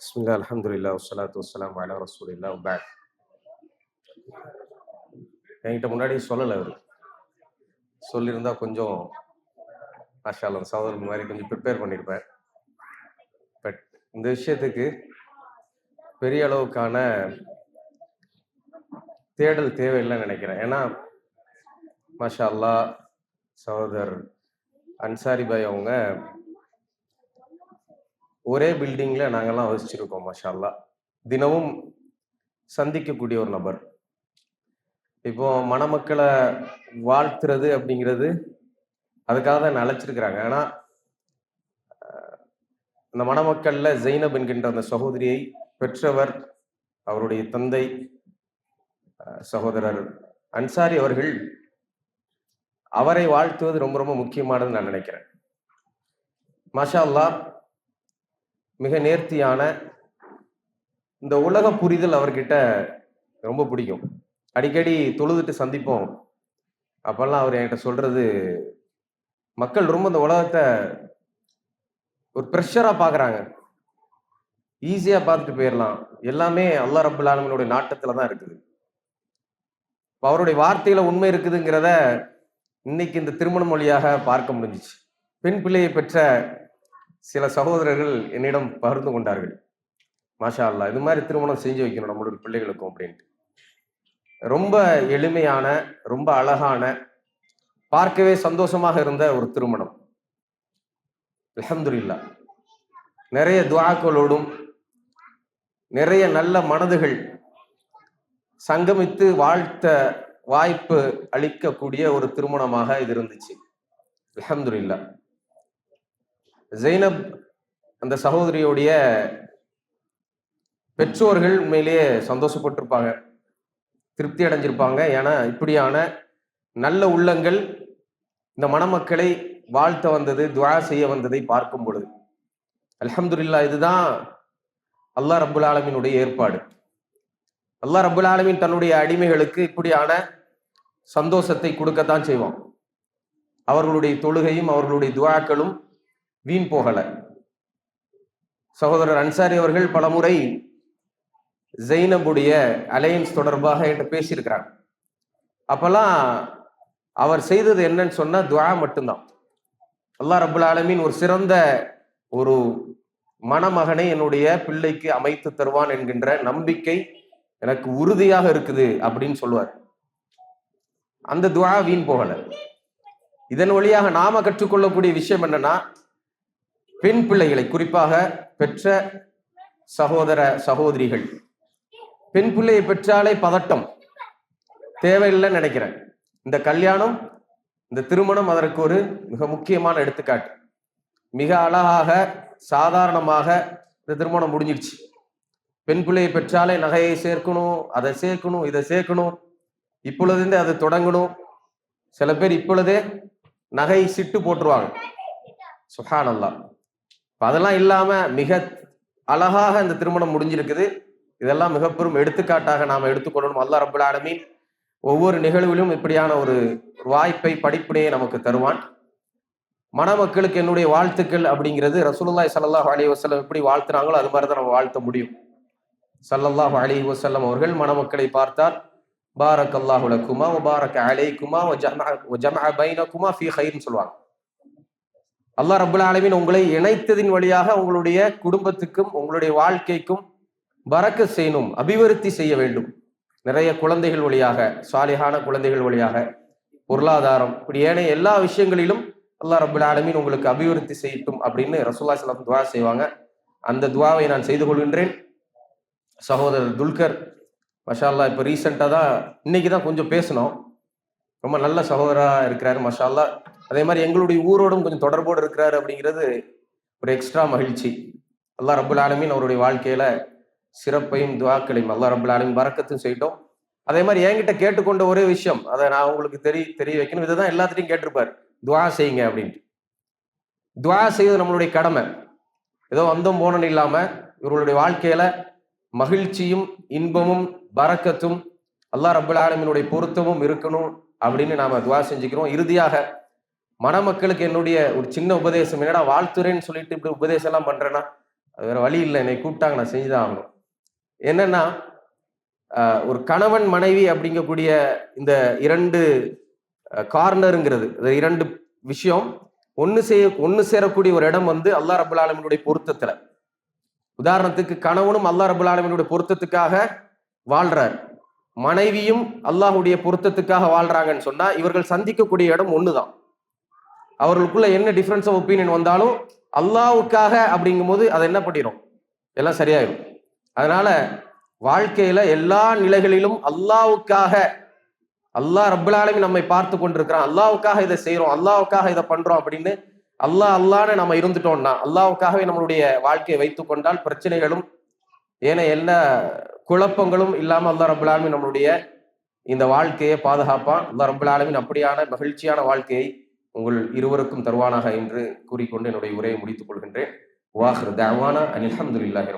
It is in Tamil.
பிஸ்மில்லா அல்ஹம்துலில்லாஹ் வஸ்ஸலாத்து வஸ்ஸலாமு அலா ரசூலில்லாஹ் பேக் என்கிட்ட முன்னாடி சொல்லலை அவர். சொல்லியிருந்தா கொஞ்சம் மாஷால்லாம் சகோதரன் மாதிரி கொஞ்சம் ப்ரிப்பேர் பண்ணியிருப்பேன் பட் இந்த விஷயத்துக்கு பெரிய அளவுக்கான தேடல் தேவையில்லைன்னு நினைக்கிறேன். ஏன்னா மாஷா அல்லாஹ் சகோதர் அன்சாரி பாய் அவங்க ஒரே பில்டிங்ல நாங்கெல்லாம் வசிச்சிருக்கோம் மஷால்லா தினமும் சந்திக்கக்கூடிய ஒரு நபர். இப்போ மணமக்களை வாழ்த்துறது அப்படிங்கிறது அதுக்காக தான் என்னை அழைச்சிருக்கிறாங்க. ஆனா அந்த மணமக்கள்ல ஜெய்னப் என்கின்ற அந்த சகோதரியை பெற்றவர் அவருடைய தந்தை சகோதரர் அன்சாரி அவர்கள் அவரை வாழ்த்துவது ரொம்ப ரொம்ப முக்கியமானது நான் நினைக்கிறேன். மாஷா அல்லா மிக நேர்த்தியான இந்த உலக புரிதல் அவர்கிட்ட ரொம்ப பிடிக்கும். அடிக்கடி தொழுதுட்டு சந்திப்போம். அப்பெல்லாம் அவர் என்கிட்ட சொல்றது மக்கள் ரொம்ப இந்த உலகத்தை ஒரு ப்ரெஷராக பார்க்குறாங்க. ஈஸியாக பார்த்துட்டு போயிடலாம் எல்லாமே அல்லா ரபுல் ஆலமினுடைய நாட்டத்தில் தான் இருக்குது. அவருடைய வார்த்தையில் உண்மை இருக்குதுங்கிறத இன்னைக்கு இந்த திருமணம் மொழியாக பார்க்க முடிஞ்சிச்சு. பெண் பிள்ளையை பெற்ற சில சகோதரர்கள் என்னிடம் பகிர்ந்து கொண்டார்கள். மாஷா அல்லாஹ் இது மாதிரி திருமணம் செஞ்சு வைக்கணும் நம்மளுடைய பிள்ளைகளுக்கும் அப்படின்ட்டு. ரொம்ப எளிமையான ரொம்ப அழகான பார்க்கவே சந்தோஷமாக இருந்த ஒரு திருமணம். அல்ஹம்துலில்லாஹ் நிறைய துவாக்களோடும் நிறைய நல்ல மனதுகள் சங்கமித்து வாழ்த்த வாய்ப்பு அளிக்கக்கூடிய ஒரு திருமணமாக இது இருந்துச்சு. அல்ஹம்துலில்லாஹ் ஜெய்னப் அந்த சகோதரியுடைய பெற்றோர்கள் உண்மையிலேயே சந்தோஷப்பட்டிருப்பாங்க. திருப்தி அடைஞ்சிருப்பாங்க. ஏன்னா இப்படியான நல்ல உள்ளங்கள் இந்த மணமக்களை வாழ்த்த வந்தது துவா செய்ய வந்ததை பார்க்கும் பொழுது. அலமதுல்லா இதுதான் அல்லாஹ் ரபுல் ஆலமீனுடைய ஏற்பாடு. அல்லாஹ் ரபுல் ஆலமின் தன்னுடைய அடிமைகளுக்கு இப்படியான சந்தோஷத்தை கொடுக்கத்தான் செய்வான். அவர்களுடைய தொழுகையும் அவர்களுடைய துவாக்களும் வீண் போகல. சகோதரர் அன்சாரி அவர்கள் பலமுறை ஜெய்னபுடைய அலையன்ஸ் தொடர்பாக என்கிட்ட பேசியிருக்கிறார் அப்பெல்லாம் அவர் செய்தது என்னன்னு சொன்னா துவா மட்டும்தான். அல்லா ரபுல் ஆலமீன் ஒரு சிறந்த ஒரு மணமகனை என்னுடைய பிள்ளைக்கு அமைத்து தருவான் என்கின்ற நம்பிக்கை எனக்கு உறுதியாக இருக்குது அப்படின்னு சொல்லுவார். அந்த துவா வீண் போகல. இதன் வழியாக நாம கற்றுக்கொள்ளக்கூடிய விஷயம் என்னன்னா பெண் பிள்ளைகளை குறிப்பாக பெற்ற சகோதர சகோதரிகள். பெண் பிள்ளையை பெற்றாலே பதட்டம். தேவையில்லைன்னு நினைக்கிறேன். இந்த கல்யாணம் இந்த திருமணம் அதற்கு ஒரு மிக முக்கியமான எடுத்துக்காட்டு. மிக அழகாக சாதாரணமாக இந்த திருமணம் முடிஞ்சிடுச்சு. பெண் பிள்ளையை பெற்றாலே நகையை சேர்க்கணும் அதை சேர்க்கணும் இதை சேர்க்கணும். இப்பொழுதே அது தொடங்கணும். சில பேர் இப்பொழுதே நகை சிட்டு போட்டுருவாங்க. சுஹான் அதெல்லாம் இல்லாம மிக அழகாக இந்த திருமணம் முடிஞ்சிருக்குது. இதெல்லாம் மிக பெரும் எடுத்துக்காட்டாக நாம எடுத்துக்கொள்ளணும். அல்லா ரபுல் ஆலமீன் ஒவ்வொரு நிகழ்விலும் இப்படியான ஒரு வாய்ப்பை படிப்பினையை நமக்கு தருவான். மணமக்களுக்கு என்னுடைய வாழ்த்துக்கள் அப்படிங்கிறது ரசூலுல்லாய் சல்லாஹ் அலி வசல்லம் எப்படி வாழ்த்துனாங்களோ அது மாதிரி தான் நம்ம வாழ்த்த முடியும். சல்லல்லாஹ் அலி வசல்லம் அவர்கள் மணமக்களை பார்த்தால் பாரக் அல்லாஹு குமா பாரக் அலைக்குமா குமா ஜமஅ வ ஜமஅ பைனகுமா ஃபீ சொல்லுவாங்க. அல்லாஹ் ரபுல் ஆலமீன் உங்களை இணைத்ததின் வழியாக உங்களுடைய குடும்பத்துக்கும் உங்களுடைய வாழ்க்கைக்கும் பறக்க செய்யணும் அபிவிருத்தி செய்ய வேண்டும். நிறைய குழந்தைகள் வழியாக சாலிகான குழந்தைகள் வழியாக பொருளாதாரம் இப்படி ஏனைய எல்லா விஷயங்களிலும் அல்லா ரபுல் ஆலமின் உங்களுக்கு அபிவிருத்தி செய்யட்டும் அப்படின்னு ரசூல்லா சலாம் துவா செய்வாங்க. அந்த துவாவை நான் செய்து கொள்கின்றேன். சகோதரர் துல்கர் மஷா இப்போ ரீசெண்டாக தான் இன்னைக்கு தான் கொஞ்சம் பேசினோம். ரொம்ப நல்ல சகோதரராக இருக்கிறாரு மஷாலா அதே மாதிரி எங்களுடைய ஊரோடும் கொஞ்சம் தொடர்போடு இருக்கிறாரு அப்படிங்கிறது ஒரு எக்ஸ்ட்ரா மகிழ்ச்சி. அல்லா ரபுல் ஆலமின் அவருடைய வாழ்க்கையில சிறப்பையும் துவாக்களையும் அல்லாஹ் ரபுல் ஆலமின் வரக்கத்தையும் செய்யட்டும் அதே மாதிரி என்கிட்ட கேட்டுக்கொண்ட ஒரே விஷயம் அதை நான் உங்களுக்கு தெரிய தெரிய வைக்கணும். இதுதான் எல்லாத்திட்டையும் கேட்டிருப்பாரு. துவா செய்யுங்க அப்படின்ட்டு. துவா செய்வது நம்மளுடைய கடமை. ஏதோ வந்தோம் போனோம் இல்லாம இவர்களுடைய வாழ்க்கையில மகிழ்ச்சியும் இன்பமும் பறக்கத்தும் அல்லா ரபுல் ஆலமினுடைய பொருத்தமும் இருக்கணும். அப்படின்னு நாம துவா செஞ்சுக்கிறோம். இறுதியாக மணமக்களுக்கு என்னுடைய ஒரு சின்ன உபதேசம். என்னடா வாழ்த்துறேன்னு சொல்லிட்டு இப்படி உபதேசம் எல்லாம் பண்றேன்னா அது வேற வழி இல்லை. என்னை கூப்பிட்டாங்க நான் செஞ்சுதான் ஆகணும். என்னன்னா ஒரு கணவன் மனைவி அப்படிங்கக்கூடிய இந்த இரண்டு கார்னருங்கிறது இரண்டு விஷயம் ஒன்று செய்ய ஒன்று சேரக்கூடிய ஒரு இடம் வந்து அல்லா ரபுல் ஆலமினுடைய பொருத்தத்தில். உதாரணத்துக்கு கணவனும் அல்லா ரபுல் ஆலமினுடைய பொருத்தத்துக்காக வாழ்றார். மனைவியும் அல்லாஹ்வுடைய பொருத்தத்துக்காக வாழ்றாங்கன்னு சொன்னா இவர்கள் சந்திக்கக்கூடிய இடம் ஒண்ணுதான். அவர்களுக்குள்ள என்ன டிஃபரன்ஸ் ஆஃப் ஒப்பீனியன் வந்தாலும் அல்லாஹ்வுக்காக அப்படிங்கும்போது அதை என்ன பண்ணிடும் எல்லாம் சரியாயிடும் அதனால வாழ்க்கையில எல்லா நிலைகளிலும் அல்லாஹ்வுக்காக அல்லாஹ் ரப்பல் நம்மை பார்த்து கொண்டிருக்கிறான். அல்லாவுக்காக இதை செய்யறோம் அல்லாவுக்காக இதை பண்றோம் அப்படின்னு அல்லாஹ் அல்லான்னு நம்ம இருந்துட்டோம்னா அல்லாவுக்காகவே நம்மளுடைய வாழ்க்கையை வைத்துக்கொண்டால் பிரச்சனைகளும் ஏன எல்லா குழப்பங்களும் இல்லாம அல்லா ரபுல்லாலுமி நம்மளுடைய இந்த வாழ்க்கையை பாதுகாப்பான். அல்லா ரபுல்லாலுமின் அப்படியான மகிழ்ச்சியான வாழ்க்கையை உங்கள் இருவருக்கும் தருவானாக என்று கூறிக்கொண்டு என்னுடைய உரையை முடித்துக் கொள்கின்றேன். வாஹர் தேவானா. அனில் அஹமதுல்லாஹி